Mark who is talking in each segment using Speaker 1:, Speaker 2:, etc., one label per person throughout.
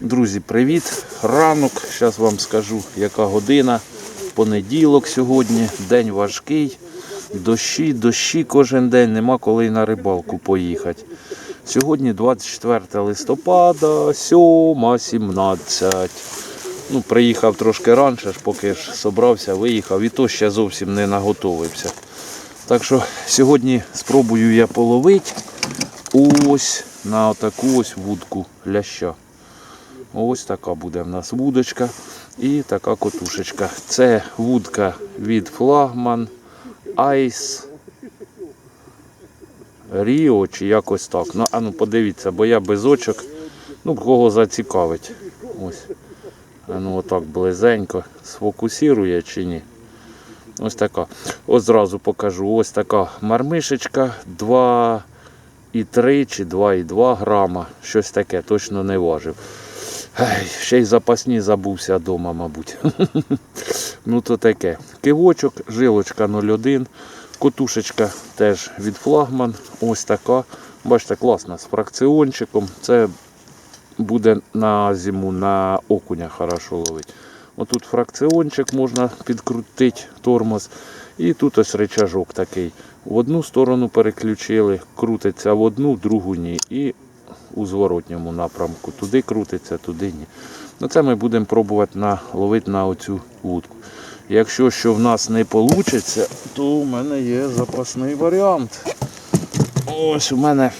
Speaker 1: Друзі, привіт! Ранок. Зараз вам скажу, яка година. Понеділок сьогодні, день важкий. Дощі, дощі кожен день, нема коли й на рибалку поїхати. Сьогодні 24 листопада, 7.17. Ну, приїхав трошки раніше, поки ж собрався, виїхав, і то ще зовсім не наготовився. Так що сьогодні спробую я половити ось на таку ось вудку ляща. Ось така буде в нас вудочка і така котушечка. Це вудка від флагман Ice Rio чи якось так. Ну, а ну подивіться, бо я без очок. Ну, кого зацікавить. Ось. А ну отак близенько. Сфокусірує чи ні. Ось така. Ось зразу покажу. Ось така мармишечка 2,3 чи 2,2 грама. Щось таке, точно не важив. Ай, ще й запасні забувся вдома, мабуть. ну то таке. Кивочок, жилочка 0,1. Котушечка теж від флагман. Ось така. Бачите, класна з фракціончиком. Це буде на зиму на окуня хорошо ловить. Отут фракціончик можна підкрутити тормоз. І тут ось речажок такий. В одну сторону переключили, крутиться в одну, в другу ні. І у зворотньому напрямку. Туди крутиться, туди ні. Ну, це ми будемо пробувати ловити на оцю вудку. Якщо що в нас не вийде, то у мене є запасний варіант. Ось у мене,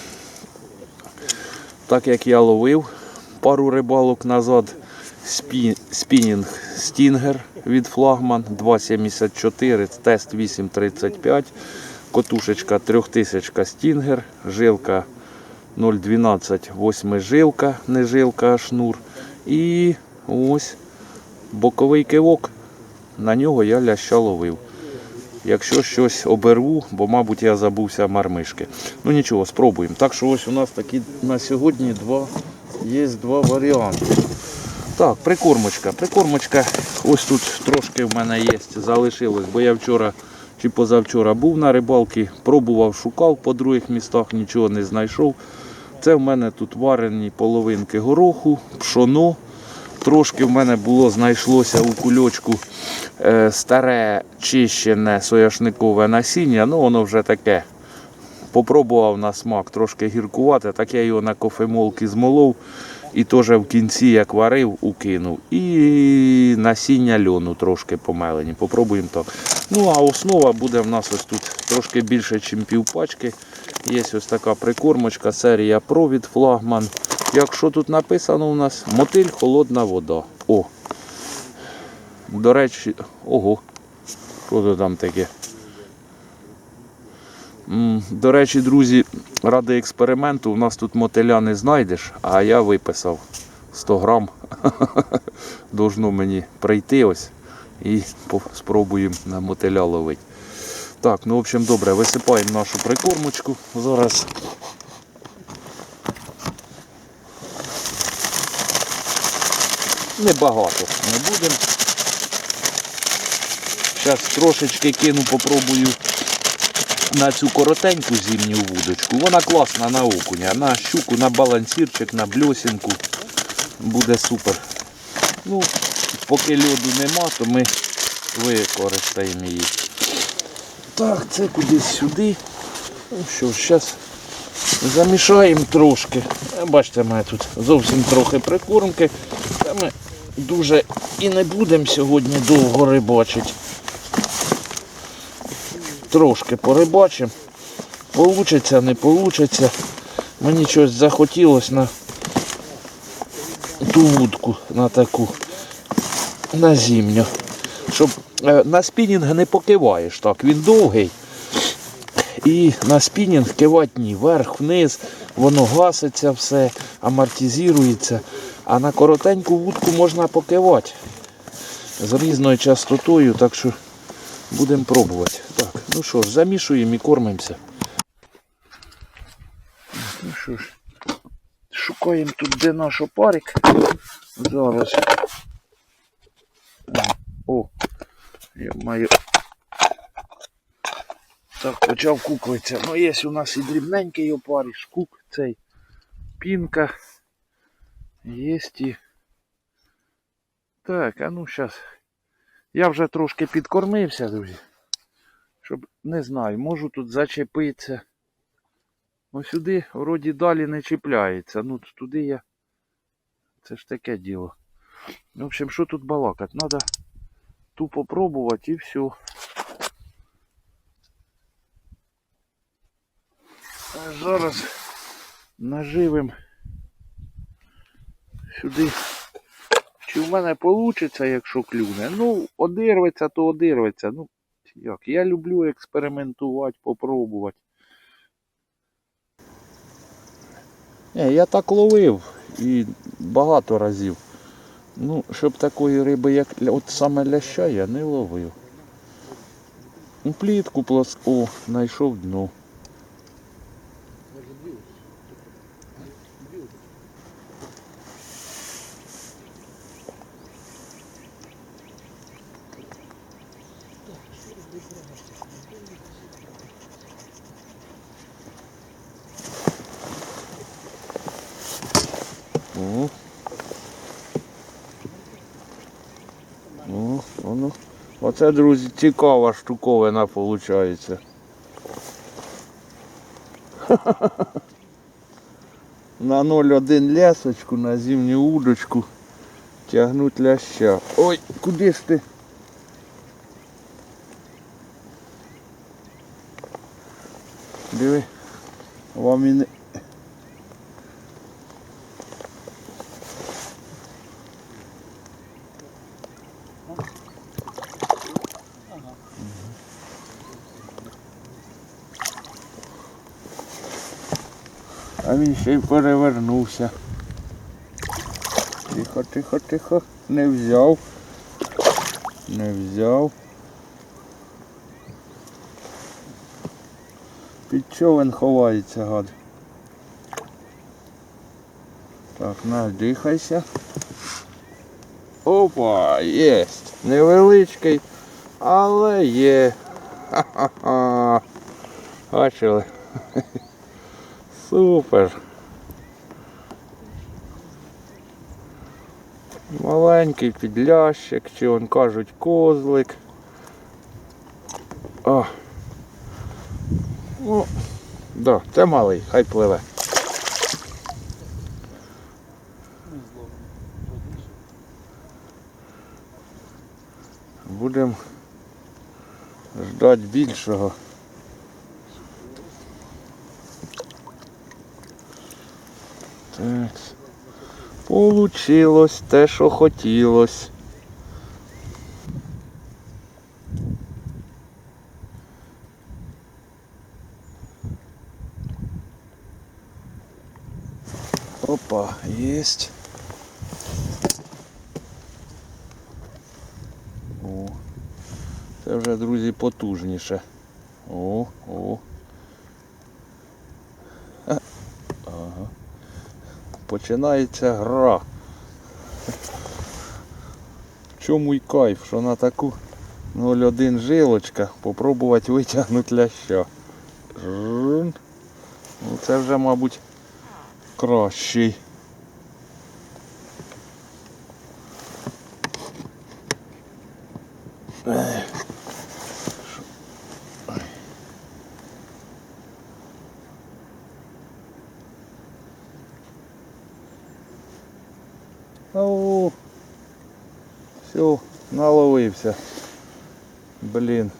Speaker 1: так як я ловив пару рибалок назад, спі, спінінг Стінгер від флагман 2,74, тест 8,35, котушечка 3000 Стінгер, жилка 0,12 восьмижилка, не жилка, а шнур. І ось боковий кивок. На нього я ляща ловив. Якщо щось оберву, бо, мабуть, я забувся мармишки. Ну нічого, спробуємо. Так що ось у нас такі на сьогодні два, є два варіанти. Так, прикормочка. Прикормочка, ось тут трошки в мене є, залишилось, бо я вчора чи позавчора був на рибалці, пробував, шукав по других містах, нічого не знайшов. Це в мене тут варені половинки гороху, пшоно. Трошки в мене було, знайшлося у кульочку е, старе чищене сояшникове насіння, ну воно вже таке. Попробував на смак трошки гіркувати, так я його на кофемолки змолов і теж в кінці, як варив, укинув. І насіння льону трошки помелені. Попробуємо так. Ну а основа буде в нас ось тут трошки більше, ніж півпачки. Є ось така прикормочка, серія провід флагман. Якщо тут написано у нас мотиль, холодна вода. О. До речі, ого. Що то там таке? До речі, друзі, ради експерименту, у нас тут мотиля не знайдеш, а я виписав 100 грам. Должно мені прийти ось і спробуємо мотиля ловити. Так, ну в общем, добре, висипаємо нашу прикормочку. Зараз небагато не будемо. Зараз трошечки кину, попробую на цю коротеньку зимню вудочку. Вона класна на окуня, на щуку, на балансірчик, на бльосінку. Буде супер. Ну, поки льоду нема, то ми використаємо її. Так, це кудись сюди. Ну що зараз замішаємо трошки. Е, Бачите, мене тут зовсім трохи прикормки. Та ми дуже і не будемо сьогодні довго рибачити. Трошки порибачимо. Получиться, не получиться. Мені щось захотілося на ту вудку, на таку, на зимню. Щоб е, на спінінг не покиваєш так, він довгий. І на спінінг кивати ні, вверх, вниз, воно гаситься все, амортизується. А на коротеньку вудку можна покивати з різною частотою, так що будемо пробувати. Так, ну що ж, замішуємо і кормимося. Ну що ж, шукаємо тут, де наш опарик. Зараз. О, я маю. Так, почав куклитися. Ну, є у нас і дрібненький опариш, кук цей, пінка. Є і Так, а ну зараз. Я вже трошки підкормився, друзі. Щоб не знаю, можу тут зачепитися. Ось сюди вроді далі не чіпляється. Ну туди я. Це ж таке діло. В общем, що тут балакати? Надо тупо пробувати і все. А зараз наживим сюди. Чи в мене вийде, якщо клюне? Ну, одирветься, то одирветься. Ну, як? Я люблю експериментувати, попробувати. Не, я так ловив і багато разів. Ну, щоб такої риби, як от саме ляща, я не ловив. Плітку плоску, знайшов дно. О. О, воно. Оце, друзі, цікава штуковина виходить. На 0,1 лесочку, на зимню удочку тягнуть ляща. Ой, куди ж ти? Диви, вам і не... А він ще й перевернувся. Тихо, тихо, тихо. Не взяв. Не взяв. Під човен ховається, гад. Так, надихайся. Опа, єсть. Невеличкий, але є. Ха-ха-ха. Бачили? Супер. Маленький підлящик, чи он кажуть козлик. О. Ну, да, це малий, хай пливе. Будемо ждати більшого. Так. Получилось те, що хотілось. Опа, єсть. О, це вже, друзі, потужніше. О, о. Ха. Ага починається гра. В чому й кайф, що на таку 0,1 жилочка попробувати витягнути ляща. Ну це вже, мабуть, кращий. Ех. О, все, наловився. Блін.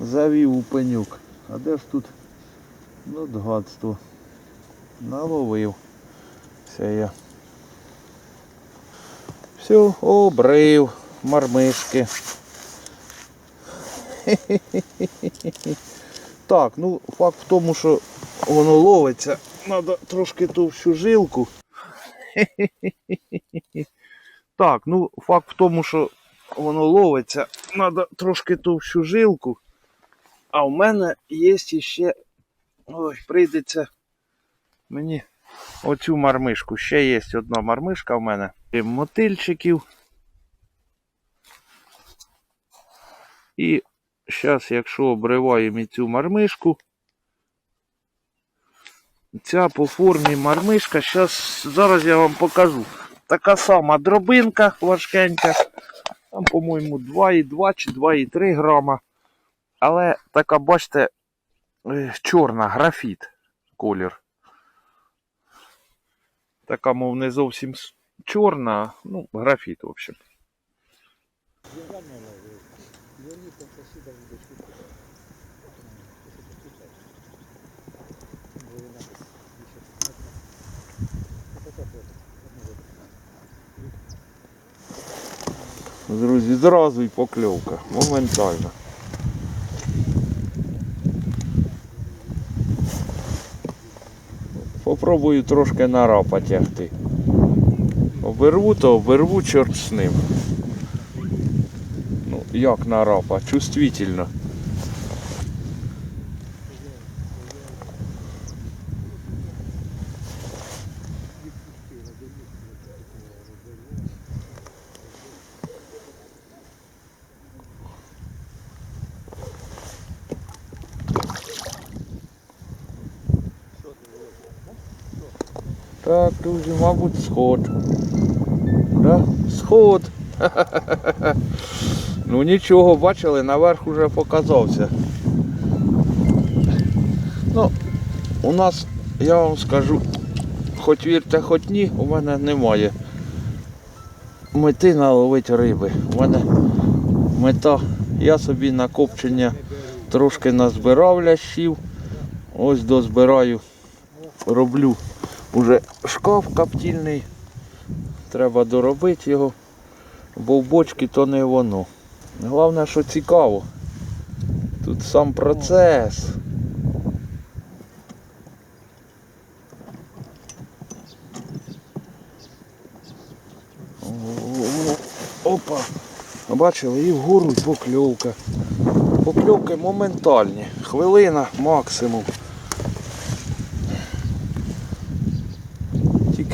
Speaker 1: Завів у пенюк. А де ж тут ну, гадство? Наловив. Все я. Все, обрив, мармишки. Так, ну факт в тому, що воно ловиться. Треба трошки товщу жилку. Так, ну факт в тому, що воно ловиться, треба трошки товщу жилку. А в мене є ще. Ой, прийдеться мені оцю мармишку. Ще є одна мармишка в мене. І Мотильчиків. І зараз, якщо обриваємо і цю мармишку, ця по формі мармишка, щас, зараз я вам покажу. така сама дробинка важкенька. Там, по-моєму, 2,2 чи 2,3 грама. Але така, бачите, е, чорна графіт колір. Така, мов, не зовсім чорна, ну, графіт, в общем. Друзі, зразу і покльовка. Моментально. Попробую трошки на рапа тягти. Оберву, то оберву чорт з ним. Ну, як на рапа, чувствительно. Так, друзі, мабуть, сход. Да? Сход. ну нічого, бачили, наверх уже показався. Ну, у нас, я вам скажу, хоч вірте, хоч ні, у мене немає мети наловити риби. У мене мета, я собі на копчення трошки назбирав лящів. Ось дозбираю, роблю Уже шкаф коптільний. Треба доробити його, бо в бочки то не воно. Головне, що цікаво. Тут сам процес. Опа! Бачили, і вгору покльовка. Покльовки моментальні. Хвилина максимум.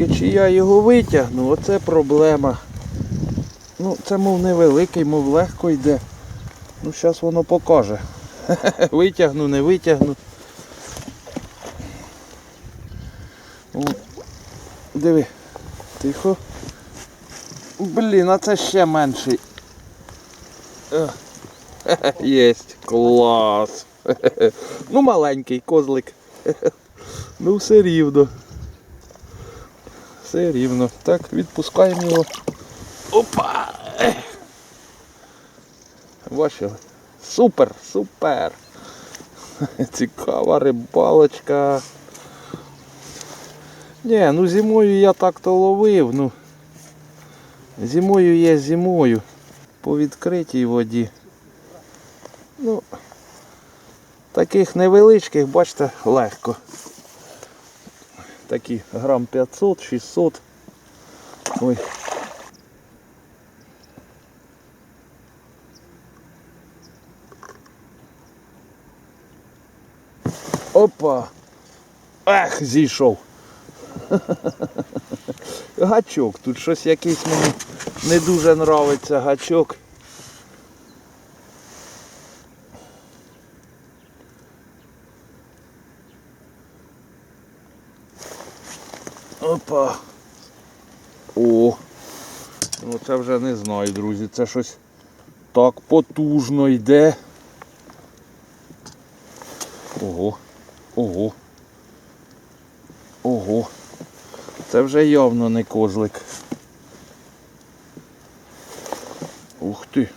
Speaker 1: Тільки чи я його витягну, оце проблема. Ну, це мов невеликий, мов легко йде. Ну, зараз воно покаже. Витягну, не витягну. О, диви, тихо. Блін, а це ще менший. Е, Єсть, клас. Ну, маленький козлик. Ну, все рівно. Все рівно. Так, відпускаємо його. Опа! Бачили? Супер, супер. Цікава рибалочка. Ні, ну зимою я так-то ловив, ну. Зимою є зимою. По відкритій воді. Ну, таких невеличких, бачите, легко такі грам 500, 600. Ой. Опа! Ех, зійшов. Гачок. Тут щось якийсь мені не дуже нравиться гачок. Опа. О. Ну це вже не знаю, друзі. Це щось так потужно йде. Ого. Ого. Ого. Це вже явно не козлик. Ух ти.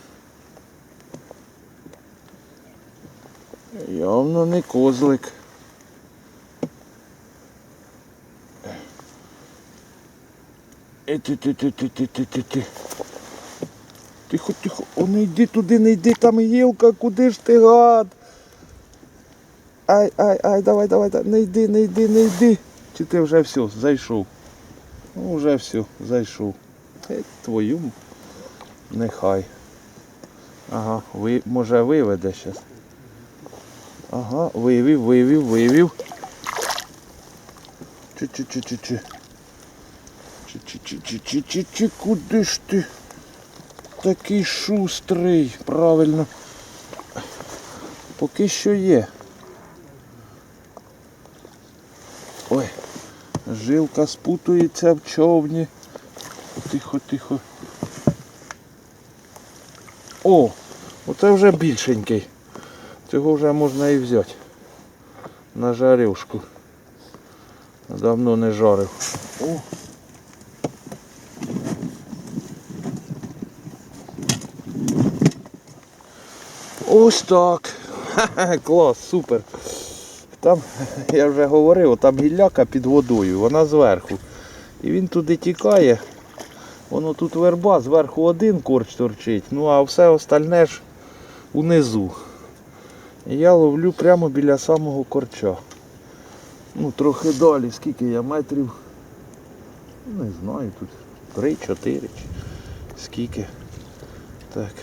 Speaker 1: Явно не козлик. Е, ти, ти, ти, ти, ти, ти, ти, ти. Тихо, тихо, о, не йди туди, не йди, там гілка, куди ж ти гад? Ай, ай, ай, давай, давай, давай, не йди, не йди, не йди. Чи ти вже все, зайшов? Ну, вже все, зайшов. Е, твою, нехай. Ага, ви, може виведе зараз. Ага, вивів, вивів, вивів. Чи-чи-чи-чи-чи. Чи-чи-чи-чи-чи-чи, куди ж ти? Такий шустрий, правильно. Поки що є. Ой, жилка спутується в човні. тихо, тихо. О, оце вже більшенький. Цього вже можна і взяти. На жарюшку. Давно не жарив. О. Ось так. Ха-ха, клас, супер. Там, я вже говорив, там гілляка під водою, вона зверху. І він туди тікає. Воно тут верба, зверху один корч торчить, ну а все остальне ж унизу. І я ловлю прямо біля самого корча. Ну, трохи далі, скільки я метрів. Не знаю, тут 3-4 чи скільки. Так.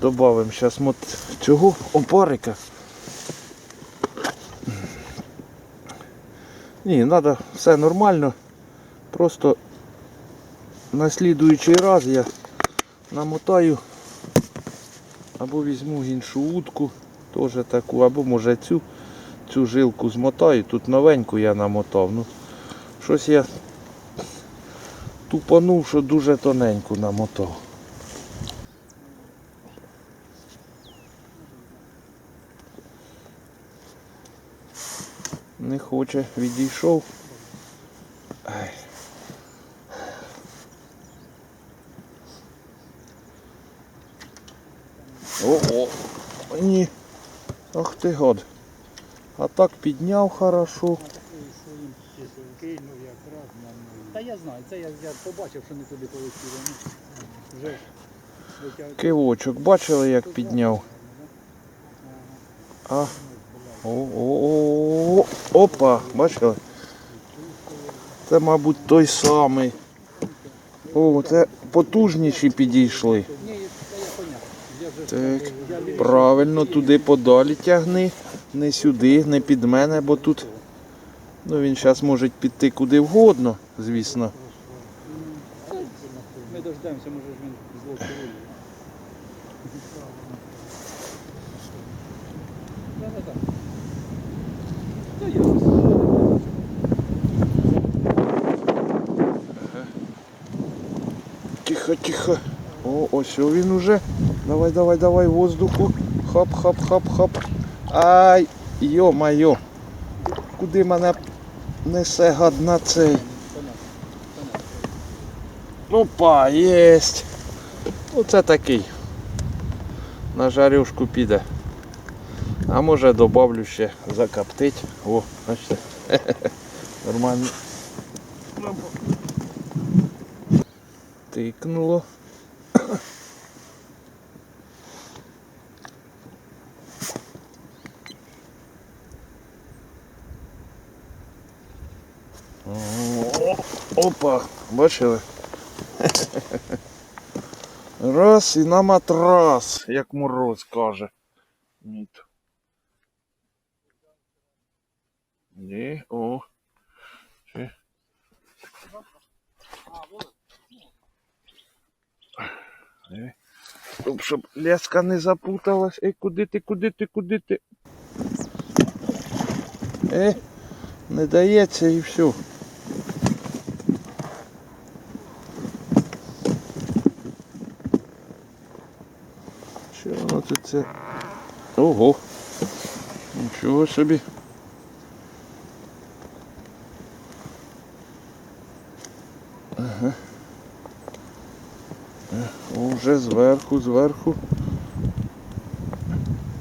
Speaker 1: Добавимо зараз мот цього опарика. Ні, треба все нормально. Просто на слідуючий раз я намотаю або візьму іншу утку, теж таку, або може цю, цю жилку змотаю. Тут новеньку я намотав. Ну, щось я тупанув, що дуже тоненьку намотав. Не хоче, відійшов. Ай. Ого, ні. Ах ти год. А так підняв хорошо.
Speaker 2: Та я знаю, це я, я побачив, що не туди полетіло. Ну, вже
Speaker 1: Кивочок, бачили як підняв? А. О-о-о. Опа, бачили? Це, мабуть, той самий. О, це потужніші підійшли. Так, правильно, туди подалі тягни. Не сюди, не під мене, бо тут. Ну він зараз може піти куди вгодно, звісно.
Speaker 2: Ми дождемося, може ж він зло керує. Да-да-да. Та я.
Speaker 1: Тихо, тихо. О, о, він уже. Давай, давай, давай, воздуху. Хап. Ай, йо-майо. Куди мене несе гад на цей? Опа, єсть. Оце такий. На жарюшку піде. А може добавлю ще закоптить. О, бачите. Нормально. Тикнуло. Опа, бачили? Раз і на матрас, як мороз каже. Ні, о. Чи? Е. Щоб, щоб леска не запуталась. Ей, куди ти, куди ти, куди ти? Е, не дається і все. Що воно тут це? Ого. Нічого собі. О, вже зверху, зверху.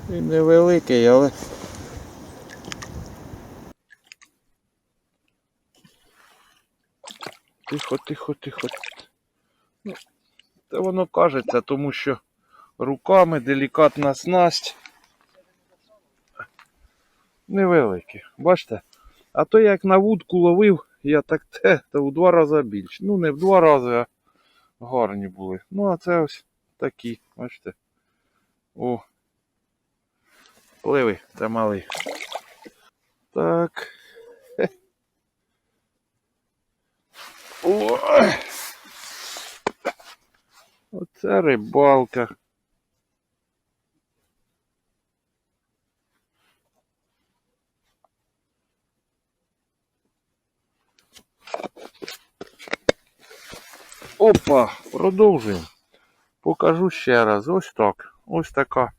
Speaker 1: Він невеликий, але. Тихо, тихо, тихо. Ну, Та воно кажеться, тому що руками делікатна снасть. Невеликі. Бачите? А то як на вудку ловив, я так те, то в два рази більше. Ну не в два рази, а гарні були. Ну, а це ось такі, бачите. О. Пливи, це малий. Так. О. Оце рибалка. Опа, продовжуємо. Покажу ще раз. Ось так. Ось така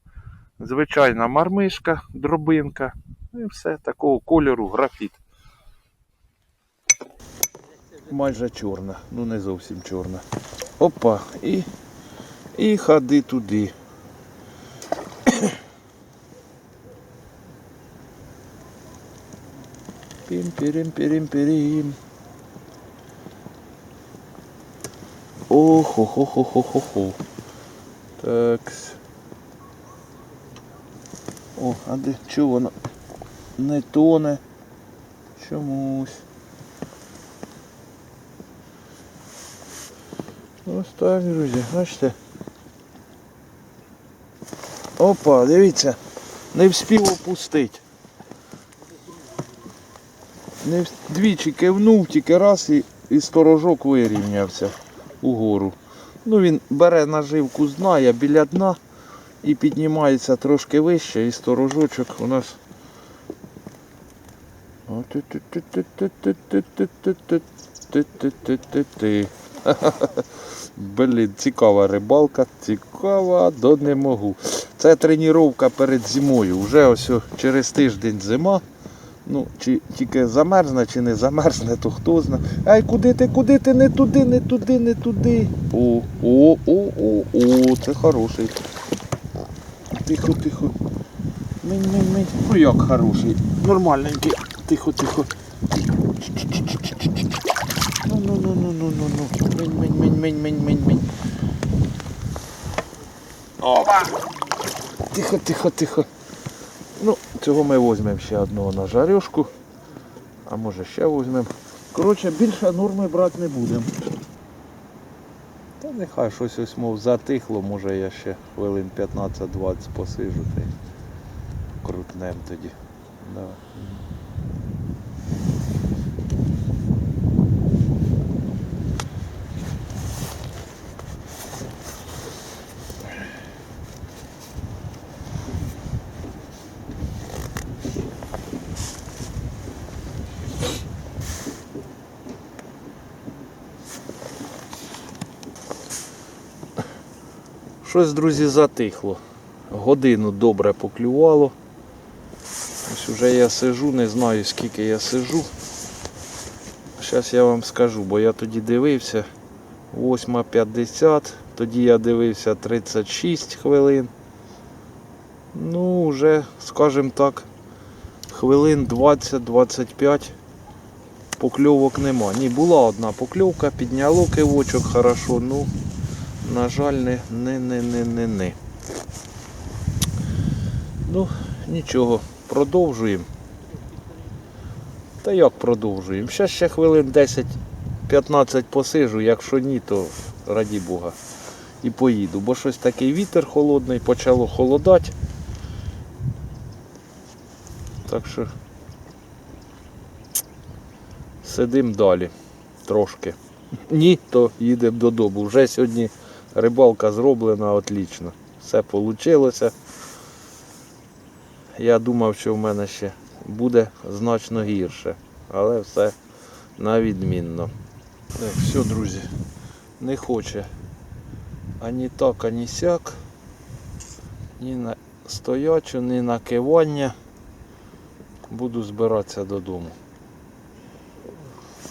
Speaker 1: звичайна мармишка, дробинка. І все такого кольору графіт. Майже чорна, ну не зовсім чорна. Опа, і, і ходи туди. пім пірім пірім пірім охо хо хо хо хо хо Так. О, а де чого воно не тоне? Чомусь. Ось так, друзі, бачите. Опа, дивіться, не вспів опустити. Не вс- двічі кивнув, тільки раз і, і сторожок вирівнявся угору. Ну, Він бере наживку з дна, я біля дна і піднімається трошки вище і сторожочок у нас. Блін, цікава рибалка, цікава, до не можу. Це тренування перед зимою. Вже ось через тиждень зима. Ну, чи тільки замерзне, чи не замерзне, то хто знає. Ай, куди ти, куди ти, не туди, не туди, не туди. О, о, о, о, о, це хороший. Тихо, тихо. Мень, мень, мень. Ну як хороший. Нормальненький. Тихо, тихо. Ну, ну, ну, ну, ну, ну, ну. Мень, мень, мень, мень, мень, мень, мень. Опа! Тихо, тихо, тихо. Ну, цього ми візьмемо ще одного на жарюшку. А може ще візьмемо. Коротше, більше норми брати не будемо. Та нехай щось ось мов затихло, може я ще хвилин 15-20 посижу та й крутнем тоді. Да. Щось, друзі, затихло. Годину добре поклювало. Ось вже я сижу, не знаю скільки я сижу. Зараз я вам скажу, бо я тоді дивився 8.50, тоді я дивився 36 хвилин. Ну, вже, скажімо так, хвилин 20-25 покльовок нема. Ні, була одна покльовка, підняло кивочок хорошо, ну на жаль, не, не, не, не, не, не. Ну, нічого, продовжуємо. Та як продовжуємо? Ще ще хвилин 10-15 посижу, якщо ні, то раді Бога. І поїду. Бо щось такий вітер холодний, почало холодати. Так що сидимо далі трошки. Ні, то їдемо додому. Вже сьогодні рибалка зроблена отлично. Все вийшло. Я думав, що в мене ще буде значно гірше, але все на відмінно. Так, все, друзі, не хоче ані так, ані сяк, ні на стоячу, ні на кивання. Буду збиратися додому.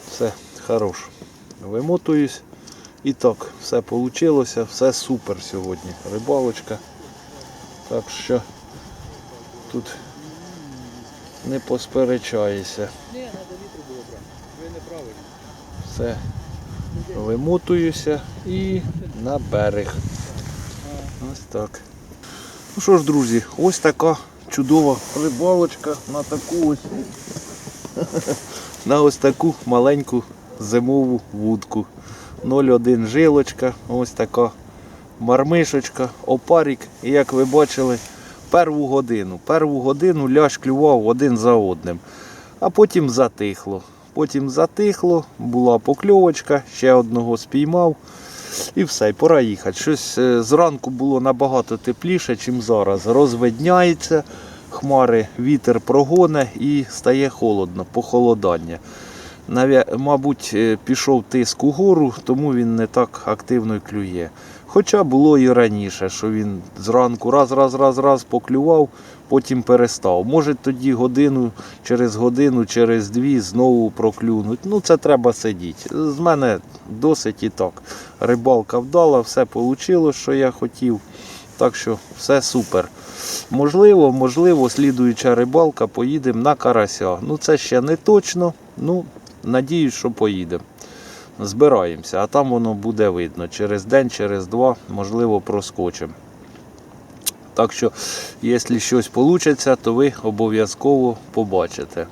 Speaker 1: Все, хорош. Вимотуюсь. І так, все вийшло, все супер сьогодні. Рибалочка. Так що тут не посперечаєшся. Все. Вимотуюся і на берег. Ось так. Ну що ж, друзі, ось така чудова рибалочка на таку ось на ось таку маленьку зимову вудку. 0,1 жилочка, ось така мармишечка, опарік. І як ви бачили, перву годину. Перву годину ляж клював один за одним. А потім затихло. Потім затихло, була покльовочка, ще одного спіймав. І все, пора їхати. Щось е, зранку було набагато тепліше, ніж зараз. Розвидняється, хмари, вітер прогоне і стає холодно, похолодання. Мабуть, е, пішов тиск угору, тому він не так активно клює. Хоча було і раніше, що він зранку раз, раз, раз, раз поклював, потім перестав. Може тоді годину, через годину, через дві знову проклюнуть. Ну це треба сидіти. З мене досить і так. Рибалка вдала, все вийшло, що я хотів. Так що все супер. Можливо, можливо, слідуюча рибалка поїдемо на карася. Ну це ще не точно. Ну, надіюсь, що поїдемо. Збираємося, а там воно буде видно. Через день, через два, можливо, проскочимо. Так що, якщо щось вийде, то ви обов'язково побачите.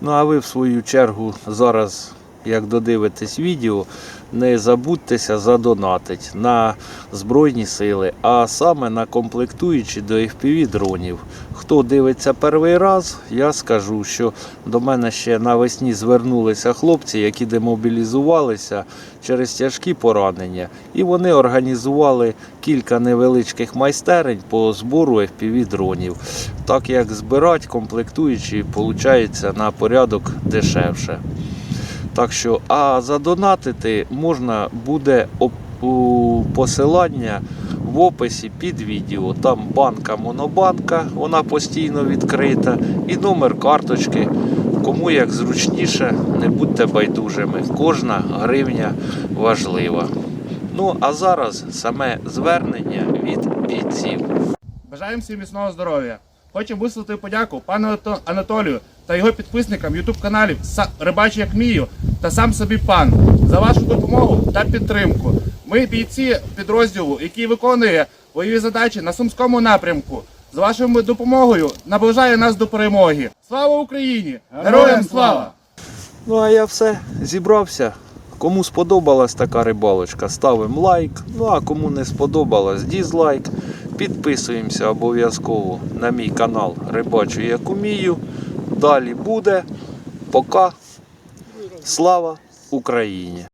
Speaker 1: Ну а ви в свою чергу зараз, як додивитесь відео, не забудьтеся задонатить на Збройні сили, а саме на комплектуючі до FPV дронів. Хто дивиться перший раз, я скажу, що до мене ще навесні звернулися хлопці, які демобілізувалися через тяжкі поранення, і вони організували кілька невеличких майстерень по збору FPV дронів. Так як збирати комплектуючі, виходить на порядок дешевше. Так що, а задонатити можна буде у посилання в описі під відео. Там банка Монобанка, вона постійно відкрита, і номер карточки. Кому як зручніше, не будьте байдужими. Кожна гривня важлива. Ну а зараз саме звернення від бійців.
Speaker 3: Бажаємо всім міцного здоров'я. Хочемо висловити подяку пану Анатолію та його підписникам YouTube каналів Са- Рибачу як мію та сам собі пан за вашу допомогу та підтримку. Ми бійці підрозділу, який виконує бойові задачі на сумському напрямку. З вашою допомогою наближає нас до перемоги. Слава Україні! Героям слава!
Speaker 1: Ну а я все зібрався. Кому сподобалась така рибалочка, ставимо лайк. Ну а кому не сподобалась, дізлайк. Підписуємося обов'язково на мій канал Рибачу як умію. Далі буде. Пока. Слава Україні!